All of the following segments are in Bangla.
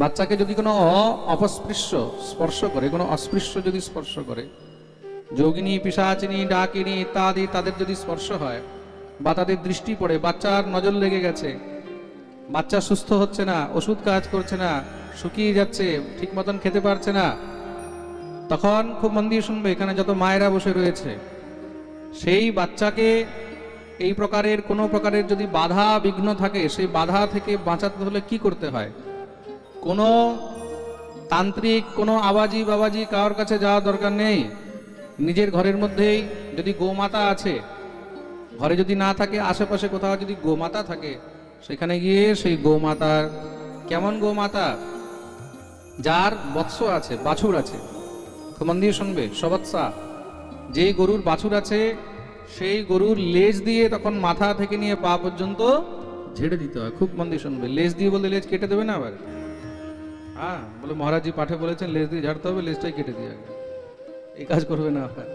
বাচ্চাকে যদি কোনো অপস্পৃশ্য স্পর্শ করে, কোনো অস্পৃশ্য যদি স্পর্শ করে, যোগিনী, পিসাচিনী, ডাকিনী ইত্যাদি তাদের যদি স্পর্শ হয় বা তাদের দৃষ্টি পড়ে, বাচ্চার নজর লেগে গেছে, বাচ্চা সুস্থ হচ্ছে না, ওষুধ কাজ করছে না, শুকিয়ে যাচ্ছে, ঠিক মতন খেতে পারছে না, তখন খুব মন দিয়ে শুনবে, এখানে যত মায়েরা বসে রয়েছে, সেই বাচ্চাকে এই প্রকারের, কোনো প্রকারের যদি বাধা বিঘ্ন থাকে, সেই বাধা থেকে বাঁচাতে হলে কি করতে হয়? কোনো তান্ত্রিক, কোনো আবাজি বাবাজি কারোর কাছে যাওয়ার দরকার নেই। নিজের ঘরের মধ্যেই যদি গোমাতা আছে, ঘরে যদি না থাকে, আশেপাশে কোথাও যদি গোমাতা থাকে, সেখানে গিয়ে সেই গোমাতার, কেমন গোমাতা? যার বৎস আছে, বাছুর আছে। মন দিয়ে শুনবে, সবৎসা। যেই গরুর বাছুর আছে, সেই গরুর লেজ দিয়ে তখন মাথা থেকে নিয়ে পা পর্যন্ত ঝেড়ে দিতে হয়। খুব মন দিয়ে শুনবে। লেজ দিয়ে বলতে লেজ কেটে দেবে না আবার? হ্যাঁ বলে মহারাজজি পাঠে বলেছেন, লেজ দিয়ে ঝাড়তে হবে, লেজটাই কেটে দিয়ে আগে। এই কাজ করবে না আবার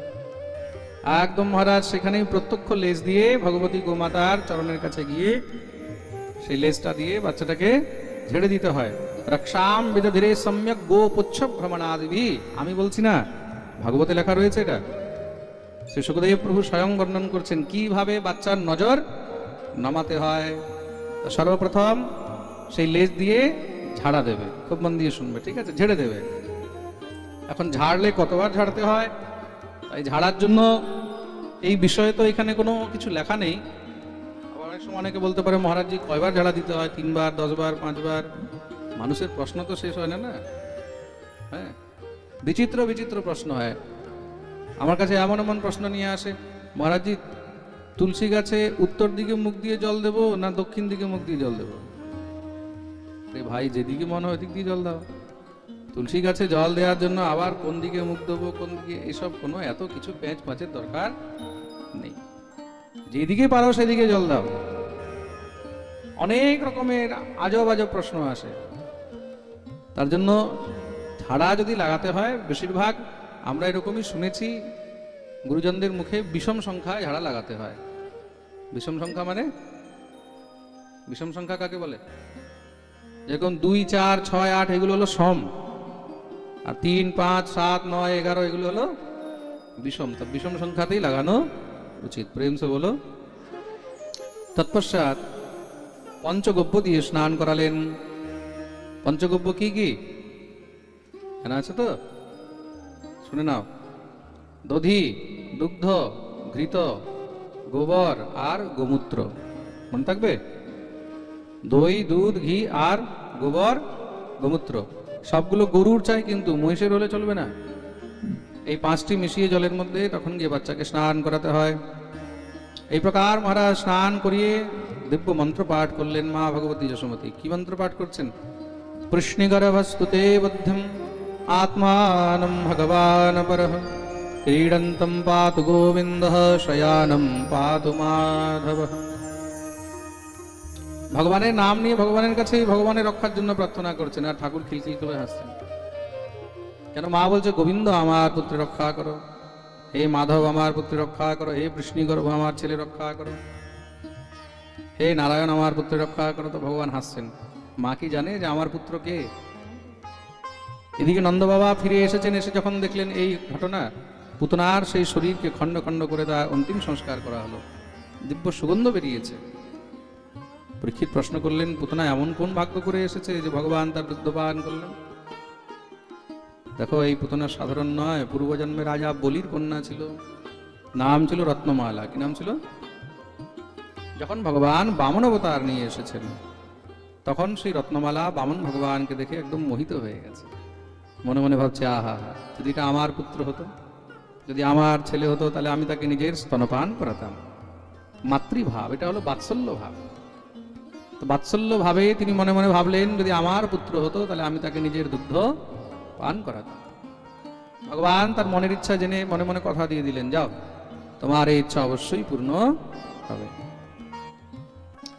একদম মহারাজ, সেখানেই প্রত্যক্ষ লেজ দিয়ে ভগবতী গোমাতার চরণের কাছে গিয়ে সেই লেজটা দিয়ে বাচ্চাটাকে ঝেড়ে দিতে হয়। রক্ষাম বিদধিরে সম্যক গো পুচ্ছ ভ্রমণাদিবি আমি বলছি না, ভাগবতে লেখা রয়েছে এটা? শ্রী সুখদেব প্রভু স্বয়ং বর্ণন করছেন, কীভাবে বাচ্চার নজর নামাতে হয়? সর্বপ্রথম সেই লেজ দিয়ে ঝাড়া দেবে খুব মন দিয়ে শুনবে, ঠিক আছে, ঝেড়ে দেবে। এখন ঝাড়লে কতবার ঝাড়তে হয়? তাই ঝাড়ার জন্য এই বিষয়ে তো এখানে কোনো কিছু লেখা নেই। আবার অনেক সময় অনেকে বলতে পারে মহারাজজি কয়বার ঝাড়া দিতে হয়? তিনবার, দশবার, পাঁচবার? মানুষের প্রশ্ন তো শেষ হয় না না? হ্যাঁ বিচিত্র বিচিত্র প্রশ্ন হয়। আমার কাছে এমন এমন প্রশ্ন নিয়ে আসে মহারাজজি তুলসী গাছে উত্তর দিকে মুখ দিয়ে জল দেবো না দক্ষিণ দিকে মুখ দিয়ে জল দেবো? আরে ভাই, যেদিকে মনে হয় ওদিক দিয়ে জল দাও। তুলসী গাছে জল দেওয়ার জন্য আবার কোন দিকে মুখ দেবো কোন দিকে এসব কোনো এত কিছু প্যাঁচ পাঁচের দরকার নেই। যেদিকে পারো সেদিকে জল দাও। অনেক রকমের আজব আজব প্রশ্ন আসে। তার জন্য ঝাড়া যদি লাগাতে হয়, বেশিরভাগ আমরা এরকমই শুনেছি, গুরুজনদের মুখে বিষম সংখ্যায় ঝাড়া লাগাতে হয়। বিষম সংখ্যা মানে? বিষম সংখ্যা কাকে বলে? যেরকম দুই, চার, ছয়, আট, এগুলো হলো সম। আর তিন, পাঁচ, সাত, নয়, এগারো, এগুলো হলো বিষম। তা বিষম সংখ্যাতেই লাগানো উচিত। প্রেম সে বলো। তৎপশ্চাৎ পঞ্চগব্য দিয়ে স্নান করালেন। পঞ্চগব্য কি কি? জানা আছে তো? শুনে নাও। দধি, দুগ্ধ, ঘৃত, গোবর আর গোমূত্র। মনে থাকবে? দই, দুধ, ঘি আর গোবর, গোমূত্র। সবগুলো গরুর চাই কিন্তু, মহিষের হলে চলবে না। এই পাঁচটি মিশিয়ে জলের মধ্যে তখন গিয়ে বাচ্চাকে স্নান করাতে হয়। এই প্রকার মহারাজ স্নান করিয়ে দিব্য মন্ত্র পাঠ করলেন মা ভগবতী যশোমতী। কি মন্ত্র পাঠ করছেন? পৃষ্ণিগর্ভস্তুতে বুদ্ধিম আত্মানম ভগবান পরঃ ক্রীডন্তম পাতু গোবিন্দ শয়ানম পাতু মাধব। ভগবানের নাম নিয়ে ভগবানের কাছে ভগবানের রক্ষার জন্য প্রার্থনা করছেন আর ঠাকুর খিলখিল করে হাসছেন। কেন মা বলছে, গোবিন্দ, আমার পুত্র রক্ষা করো। হে মাধব, আমার পুত্র রক্ষা করো। হে কৃষ্ণগর্ভ, আমার ছেলে রক্ষা করো। হে নারায়ণ, আমার পুত্র রক্ষা করো। তো ভগবান হাসছেন। মা কি জানে যে আমার পুত্র কে? এদিকে নন্দ বাবা ফিরে এসেছেন, এসে যখন দেখলেন এই ঘটনা, পুতনার সেই শরীরকে খণ্ড খণ্ড করে তার অন্তিম সংস্কার করা হলো। দিব্য সুগন্ধ বেরিয়েছে। পরীক্ষিত প্রশ্ন করলেন, পুতনা, এমন কোন ভাগ্য করে এসেছে যে ভগবান তার দুগ্ধপান করলেন? দেখো, এই পুতনা সাধারণ নয়, পূর্বজন্মে রাজা বলির কন্যা ছিল। নাম ছিল রত্নমালা। কি নাম ছিল? যখন ভগবান বামন অবতার নিয়ে এসেছেন, তখন সেই রত্নমালা বামন ভগবানকে দেখে একদম মোহিত হয়ে গেছে। মনে মনে ভাবছে, আহা হা যদি এটা আমার পুত্র হতো, যদি আমার ছেলে হতো, তাহলে আমি তাকে নিজের স্তনপান করাতাম। মাতৃভাব, এটা হলো বাৎসল্য ভাব। তো বাৎসল্য ভাবে তিনি মনে মনে ভাবলেন, যদি আমার পুত্র হতো, তাহলে আমি তাকে নিজের দুগ্ধ পান করাতাম। ভগবান তার মনের ইচ্ছা জেনে মনে মনে কথা দিয়ে দিলেন, যাও, তোমার এই ইচ্ছা অবশ্যই পূর্ণ হবে।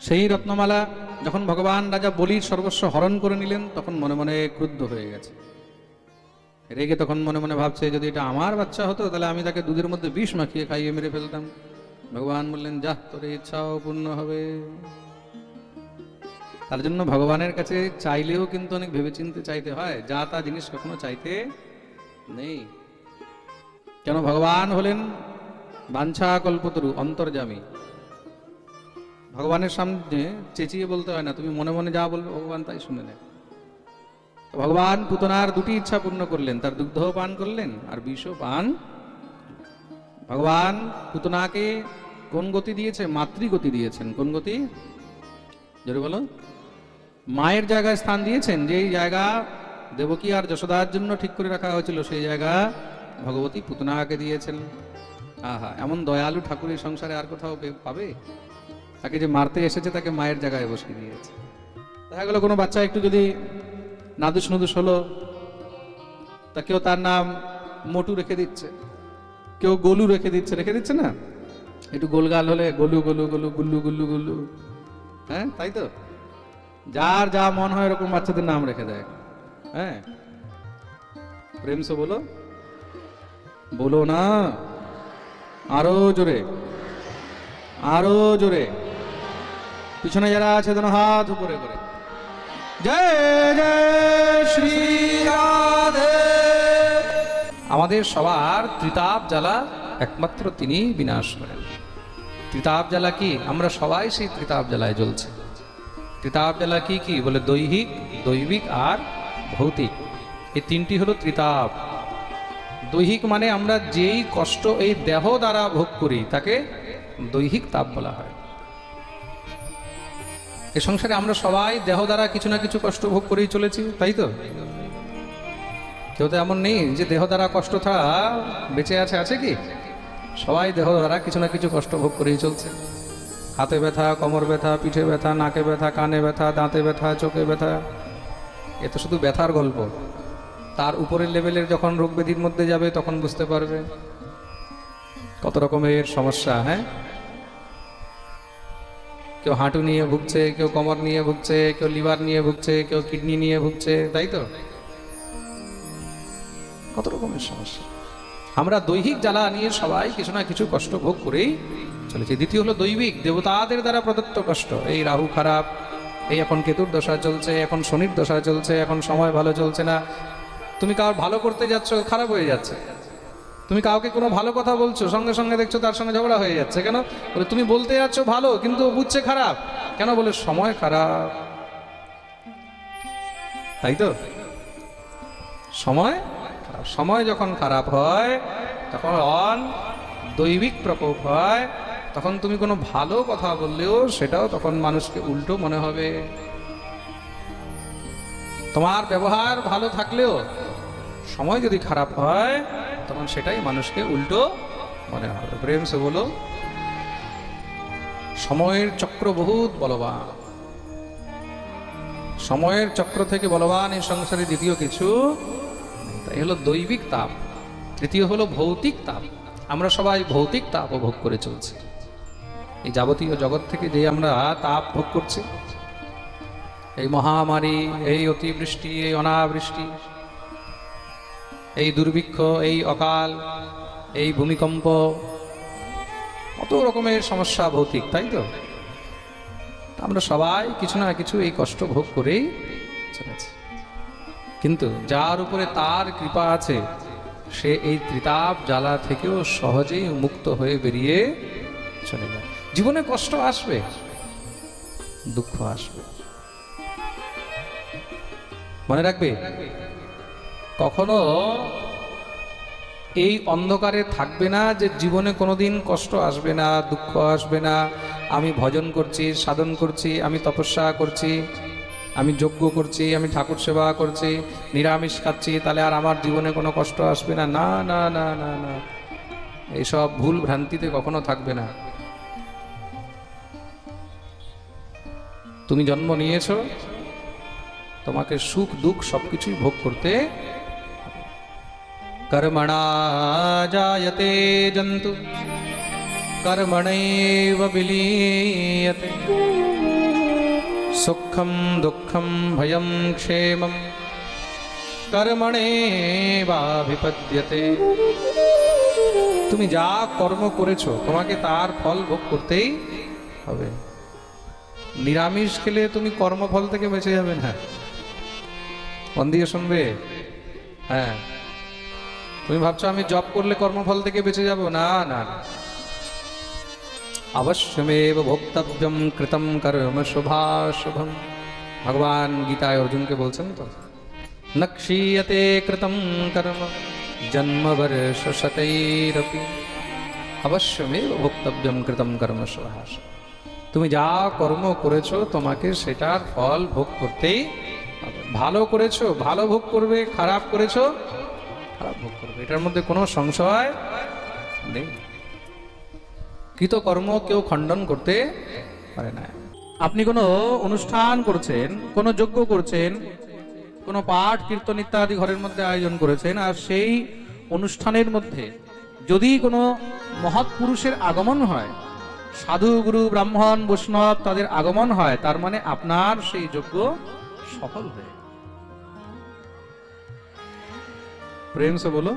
সেই রত্নমালা যখন ভগবান রাজা বলির সর্বস্ব হরণ করে নিলেন, তখন মনে মনে ক্রুদ্ধ হয়ে গেছে। রেগে তখন মনে মনে ভাবছে, যদি এটা আমার বাচ্চা হতো, তাহলে আমি তাকে দুধের মধ্যে বিষ মাখিয়ে খাইয়ে মেরে ফেলতাম। ভগবান বললেন যা তোর ইচ্ছাও পূর্ণ হবে। তার জন্য ভগবানের কাছে চাইলেও কিন্তু অনেক ভেবেচিন্তে চাইতে হয়। যা তা জিনিস কখনো চাইতে নেই। কেন ভগবান হলেন বাঞ্ছা কল্পতরু অন্তর্জামী ভগবানের সামনে চেঁচিয়ে বলতে হয় না, তুমি মনে মনে যা বলবে ভগবান তাই শুনে নেয়। ভগবান পুতনার দুটি ইচ্ছা পূর্ণ করলেন, তার দুগ্ধ পান করলেন আর বিষ পান ভগবান পুতনাকে কোন গতি দিয়েছে? মাতৃগতি দিয়েছেন। কোন গতি? জোরে বলো। মায়ের জায়গায় স্থান দিয়েছেন, যেই জায়গা দেবকী আর যশোদার জন্য ঠিক করে রাখা হয়েছিল, সেই জায়গা ভগবতী পুতনাকে দিয়েছেন। আহা, এমন দয়ালু ঠাকুর এই সংসারে আর কোথাও পাবে? তাকে যে মারতে এসেছে, তাকে মায়ের জায়গায় বসিয়ে দিয়েছে। দেখা গেল, কোনো বাচ্চা একটু যদি নাদুস নুদুস হলো তা কেউ তার নাম মোটু রেখে দিচ্ছে। কেউ গোলু রেখে দিচ্ছে রেখে দিচ্ছে না? একটু গোলগাল হলে গোলু গোলু গোলু গুল্লু গুল্লু গুল্লু। হ্যাঁ তাই তো? যার যা মন হয় এরকম বাচ্চাদের নাম রেখে দেয়। হ্যাঁ? প্রেম সে বলো? বলো না। আরও জোরে। আরও জোরে। পিছনে যারা আছে, যেন হাত উপরে করে। জয় জয় শ্রী রাধে। আমাদের সবার ত্রিতাপ জ্বালা একমাত্র তিনি বিনাশ করেন। ত্রিতাপ জ্বালা কি? আমরা সবাই সেই ত্রিতাপ জ্বালায় জ্বলছে। ত্রিতাপ জ্বালা কি কি? বলে দৈহিক, দৈবিক আর ভৌতিক। এই তিনটি হলো ত্রিতাপ দৈহিক মানে আমরা যেই কষ্ট এই দেহ দ্বারা ভোগ করি, তাকে দৈহিক তাপ বলা হয়। এ সংসারে আমরা সবাই দেহ দ্বারা কিছু না কিছু কষ্ট ভোগ করেই চলেছি, তাই তো? কেউ তো এমন নেই যে দেহ দ্বারা কষ্ট ছাড়া বেঁচে আছে আছে কি? সবাই দেহ দ্বারা কিছু না কিছু কষ্ট ভোগ করেই চলছে। হাতে ব্যথা, কোমর ব্যথা, পিঠে ব্যথা, নাকে ব্যথা, কানে ব্যথা, দাঁতে ব্যথা, চোখে ব্যথা। এ তো শুধু ব্যথার গল্প। তার উপরের লেভেলের যখন রোগ ব্যাধির মধ্যে যাবে, তখন বুঝতে পারবে। কত রকমের সমস্যা হ্যাঁ? কেউ হাঁটু নিয়ে ভুগছে, কেউ কোমর নিয়ে ভুগছে, কেউ লিভার নিয়ে ভুগছে, কেউ কিডনি নিয়ে ভুগছে, তাই তো? কত রকমের সমস্যা। আমরা দৈহিক জ্বালা নিয়ে সবাই কিছু না কিছু কষ্ট ভোগ করেই চলেছি। দ্বিতীয় হলো দৈবিক, দেবতাদের দ্বারা প্রদত্ত কষ্ট। এই রাহু খারাপ, এই এখন কেতুর দশা চলছে, এখন শনির দশা চলছে, এখন সময় ভালো চলছে না। তুমি কার ভালো করতে যাচ্ছ, খারাপ হয়ে যাচ্ছে। তুমি কাউকে কোনো ভালো কথা বলছো, সঙ্গে সঙ্গে দেখছ তার সঙ্গে ঝগড়া হয়ে যাচ্ছে, কেন? বলে, তুমি বলতে যাচ্ছ ভালো, কিন্তু বুঝছে খারাপ। কেন? বলে, সময় খারাপ। তাই তো? সময় সময় যখন খারাপ হয়, তখন অন দৈবিক প্রকোপ হয় তখন তুমি কোনো ভালো কথা বললেও সেটাও তখন মানুষকে উল্টো মনে হবে। তোমার ব্যবহার ভালো থাকলেও, সময় যদি খারাপ হয়, তখন সেটাই মানুষকে উল্টো মনে হবে। প্রেম সে বলো, সময়ের চক্র বহুত বলবান। সময়ের চক্র থেকে বলবান এই সংসারে দ্বিতীয় কিছু তাই হলো দৈবিক তাপ, তৃতীয় হলো ভৌতিক তাপ। আমরা সবাই ভৌতিক তাপ উপভোগ করে চলছি। এই যাবতীয় জগৎ থেকে যে আমরা তাপ ভোগ করছি, এই মহামারী, এই অতিবৃষ্টি, এই অনাবৃষ্টি, এই দুর্ভিক্ষ, এই অকাল, এই ভূমিকম্প, কত রকমের সমস্যা ভৌতিক, তাই তো? আমরা সবাই কিছু না কিছু এই কষ্ট ভোগ করেই চলেছি। কিন্তু যার উপরে তার কৃপা আছে, সে এই ত্রিতাপ জ্বালা থেকেও সহজেই মুক্ত হয়ে বেরিয়ে চলে যায়। জীবনে কষ্ট আসবে, দুঃখ আসবে। মনে রাখবে, কখনো এই অন্ধকারে থাকবে না যে জীবনে কোনোদিন কষ্ট আসবে না, দুঃখ আসবে না। আমি ভজন করছি, সাধন করছি, আমি তপস্যা করছি, আমি যজ্ঞ করছি, আমি ঠাকুর সেবা করছি, নিরামিষ খাচ্ছি, তাহলে আর আমার জীবনে কোনো কষ্ট আসবে না? না না না না না। এইসব ভুল ভ্রান্তিতে কখনো থাকবে না। তুমি জন্ম নিয়েছ, তোমাকে সুখ, দুঃখ সবকিছুই ভোগ করতে কর্মণা জায়তে জন্তু, কর্মণৈব বিলীয়তে। সুখম, দুঃখম, ভয়ম ক্ষেমম কর্মণেবাভিপদ্যতে। তুমি যা কর্ম করেছ, তোমাকে তার ফল ভোগ করতেই হবে। নিরামিষ খেলে তুমি কর্মফল থেকে বেঁচে যাবে না। মন দিয়ে শুনবে? হ্যাঁ। তুমি ভাবছ আমি জব করলে কর্মফল থেকে বেঁচে যাব? না না। অবশ্যমেব ভোক্তব্যম কৃতম কর্ম শুভাশুভম। ভগবান গীতায় অর্জুনকে বলছেন তো ন ক্ষীয়তে কৃতম কর্ম জন্ম বর্ষ শতৈরপি অবশ্যমেব ভোক্তব্যম কৃতম কর্ম শুভাশুভম। তুমি যা কর্ম করেছ, তোমাকে সেটার ফল ভোগ করতেই ভালো করেছ, ভালো ভোগ করবে, খারাপ করেছ, খারাপ ভোগ করবে। এটার মধ্যে কোনো সংশয় নেই। কৃতকর্ম কেউ খণ্ডন করতে পারে না। আপনি কোনো অনুষ্ঠান করছেন, কোনো যজ্ঞ করছেন, কোনো পাঠ, কীর্তন ইত্যাদি ঘরের মধ্যে আয়োজন করেছেন, আর সেই অনুষ্ঠানের মধ্যে যদি কোনো মহৎ পুরুষের আগমন হয় সাধু গুরু ব্রাহ্মণ বৈষ্ণব তাদের আগমন হয়, তার মানে আপনার সেই যজ্ঞ সফল হয়ে প্রেম সে বলো।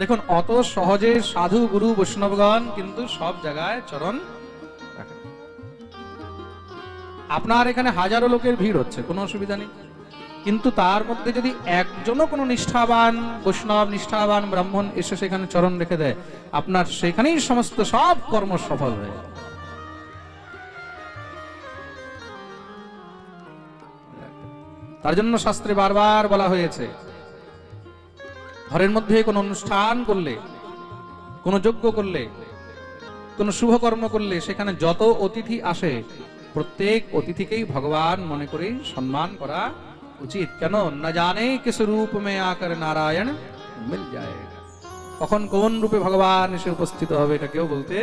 দেখুন, অত সহজে সাধু গুরু বৈষ্ণবগণ কিন্তু সব জায়গায় চরণ আপনার এখানে হাজারো লোকের ভিড় হচ্ছে, কোনো অসুবিধা নেই। কিন্তু তার মধ্যে যদি একজনও কোনো নিষ্ঠাবান, বৈষ্ণব নিষ্ঠাবান ব্রাহ্মণ এসে সেখানে চরণ রেখে দেয়, আপনার সেখানেই সমস্ত সব কর্ম সফল হয়ে তার জন্য শাস্ত্রে বারবার বলা হয়েছে, ঘরের মধ্যে কোনো অনুষ্ঠান করলে, কোনো যজ্ঞ করলে, কোনো শুভকর্ম করলে সেখানে যত অতিথি আসে, প্রত্যেক অতিথিকেই ভগবান মনে করেই সম্মান করা উচিত কেন না জানে কিস রূপ মে আকার নারায়ণ মিল যায় কখন কোন রূপে ভগবান এসে উপস্থিত হবে এটা কেউ বলতে